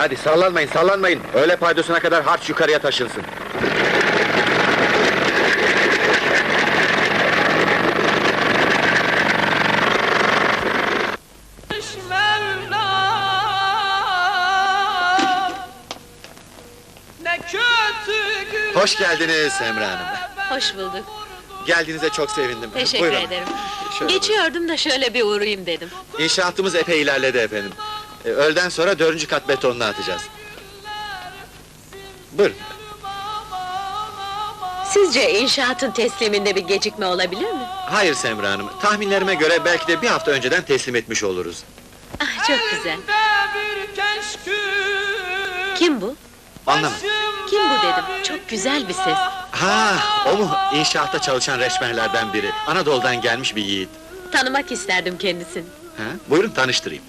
Hadi sallanmayın, sallanmayın. Öğle paydosuna kadar harç yukarıya taşınsın. Hoş geldiniz Emre Hanım. Hoş bulduk. Geldiğinize çok sevindim. Teşekkür Buyurun. ederim. Şöyle Geçiyordum da şöyle bir uğrayayım dedim. İnşaatımız epey ilerledi efendim. Ee, öğleden sonra dördüncü kat betonunu atacağız. Buyurun. Sizce inşaatın tesliminde bir gecikme olabilir mi? Hayır Semra Hanım, tahminlerime göre belki de bir hafta önceden teslim etmiş oluruz. Ah, çok güzel. Kim bu? Anlamadım. Kim bu dedim. Çok güzel bir ses. Ha, o mu? İnşaatta çalışan reçmenlerden biri. Anadolu'dan gelmiş bir yiğit. Tanımak isterdim kendisini. Ha? Buyurun tanıştırayım.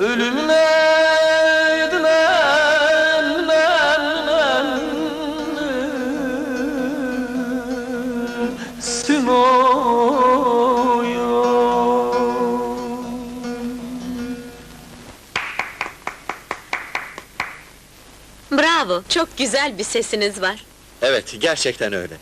Ölümle Bravo. Çok güzel bir sesiniz var. Evet, gerçekten öyle.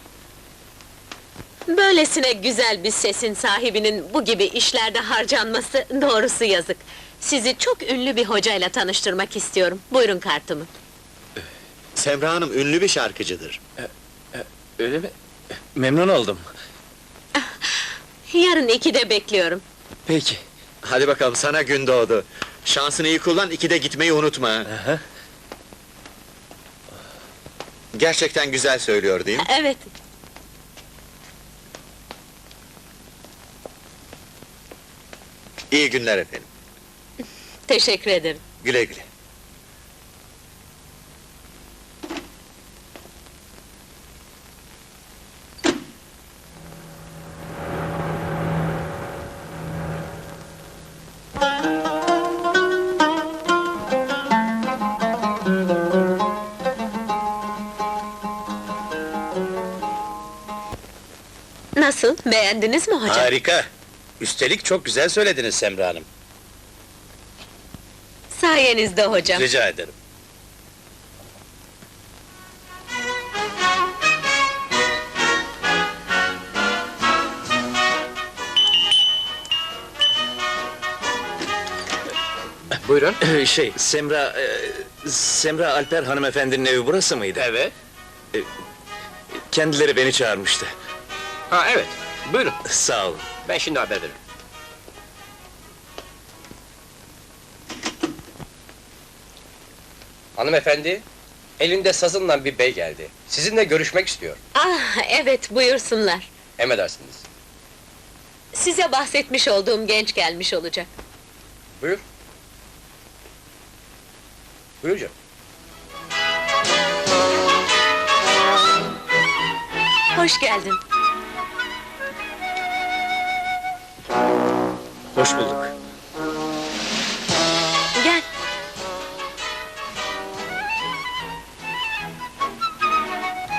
Böylesine güzel bir sesin sahibinin bu gibi işlerde harcanması doğrusu yazık. Sizi çok ünlü bir hocayla tanıştırmak istiyorum. Buyurun kartımı. Semra Hanım ünlü bir şarkıcıdır. Öyle mi? Memnun oldum. Yarın ikide bekliyorum. Peki. Hadi bakalım sana gün doğdu. Şansını iyi kullan, ikide gitmeyi unutma. Aha. Gerçekten güzel söylüyor değil mi? Evet. İyi günler efendim. Teşekkür ederim. Güle güle. Nasıl? Beğendiniz mi hocam? Harika. Üstelik çok güzel söylediniz Semra Hanım. Sayenizde hocam. Rica ederim. Buyurun. şey, Semra... e, Semra Alper hanımefendinin evi burası mıydı? Evet. Kendileri beni çağırmıştı. Ha evet. Buyurun. Sağ olun. Ben şimdi haber veririm. Hanımefendi, elinde sazınla bir bey geldi. Sizinle görüşmek istiyor. Ah, evet, buyursunlar. Emredersiniz. Size bahsetmiş olduğum genç gelmiş olacak. Buyur. Buyur canım. Hoş geldin. Hoş bulduk.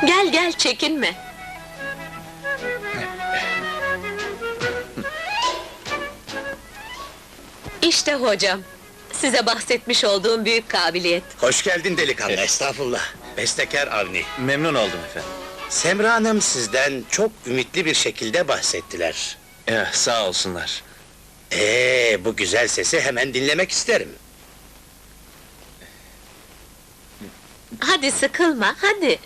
Gel gel, çekinme. İşte hocam. Size bahsetmiş olduğum büyük kabiliyet. Hoş geldin delikanlı, estağfurullah. Bestekar Avni. Memnun oldum efendim. Semra Hanım sizden çok ümitli bir şekilde bahsettiler. Eh, sağ olsunlar. Ee, bu güzel sesi hemen dinlemek isterim. Hadi sıkılma, hadi.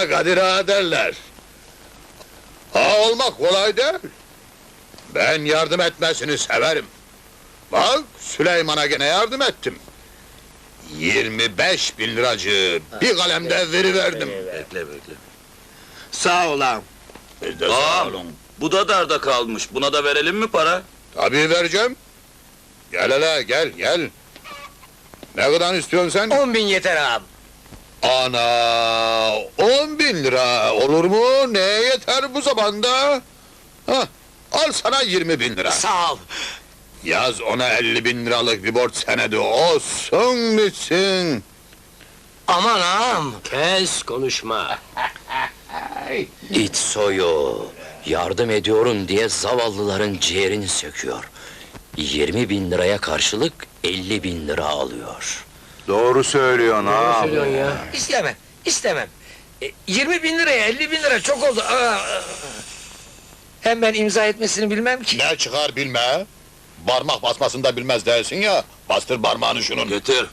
Bana Kadir Ağa derler. Ağa olmak kolay değil. Ben yardım etmesini severim. Bak Süleyman'a gene yardım ettim. 25 bin liracı bir kalemde veriverdim. Bekle bekle. Sağ ol ağam. Siz de sağ Ağam, olun. bu da darda kalmış. Buna da verelim mi para? Tabii vereceğim. Gel hele gel gel. Ne kadar istiyorsun sen? On bin yeter ağam. Ana, on bin lira olur mu? Neye yeter bu zamanda? Hah, al sana yirmi bin lira. Sağ ol. Yaz ona elli bin liralık bir borç senedi olsun bitsin. Aman ağam. Kes konuşma. İt soyu. Yardım ediyorum diye zavallıların ciğerini söküyor. 20 bin liraya karşılık 50 bin lira alıyor. Doğru söylüyorsun ağam. söylüyorsun ya? İstemem, istemem. E, 20 bin liraya 50 bin lira çok oldu. Aa, aa. Hem ben imza etmesini bilmem ki. Ne çıkar bilme. Parmak basmasını da bilmez dersin ya. Bastır parmağını şunun. Getir.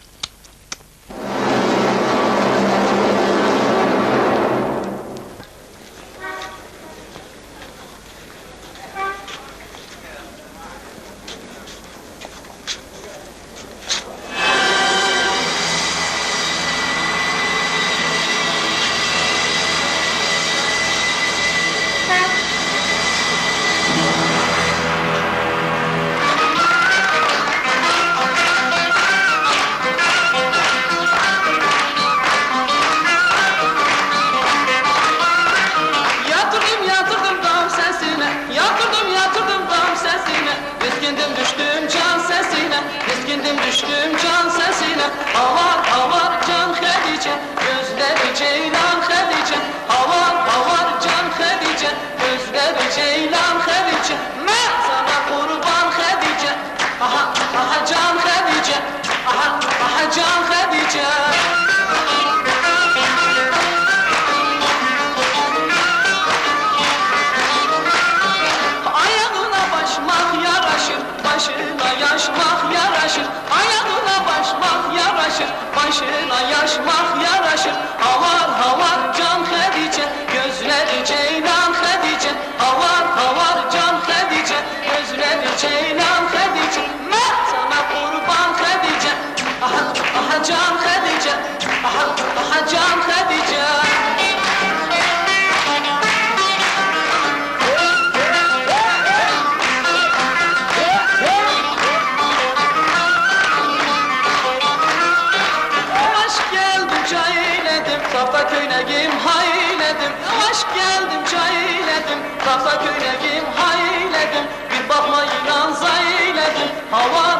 Başına yaşmak yaraşır. Havar havar 好啊。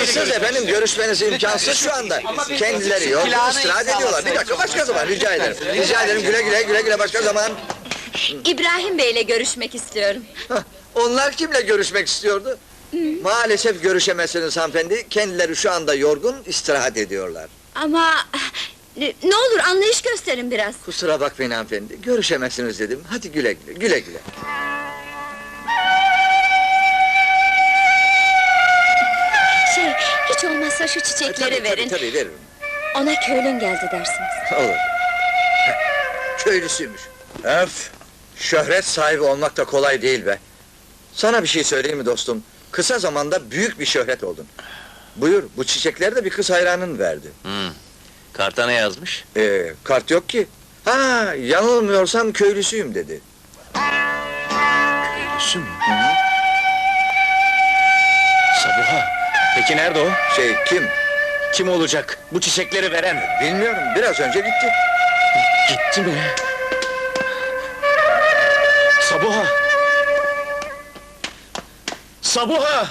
İmkansız efendim, görüşmeniz imkansız şu anda. Kendileri yok, istirahat ediyorlar. Bir dakika, başka zaman rica ederim. Rica ederim, güle güle, güle güle başka zaman. İbrahim Bey'le görüşmek istiyorum. Onlar kimle görüşmek istiyordu? Maalesef görüşemezsiniz hanımefendi. Kendileri şu anda yorgun, istirahat ediyorlar. Ama ne olur anlayış gösterin biraz. Kusura bakmayın hanımefendi, görüşemezsiniz dedim. Hadi güle güle, güle güle. Hiç olmazsa şu çiçekleri Tabii, verin. Tabii, tabii veririm. Ona köylün geldi dersiniz. Olur. Köylüsüymüş. Öf! Şöhret sahibi olmak da kolay değil be. Sana bir şey söyleyeyim mi dostum? Kısa zamanda büyük bir şöhret oldun. Buyur, bu çiçekleri de bir kız hayranın verdi. Karta ne yazmış? Ee, kart yok ki. Ha, yanılmıyorsam köylüsüyüm dedi. Köylüsü mü? Sabuha. Peki nerede o? Şey, kim? Kim olacak? Bu çiçekleri veren. Bilmiyorum, biraz önce gitti. Gitti mi? Sabuha! Sabuha!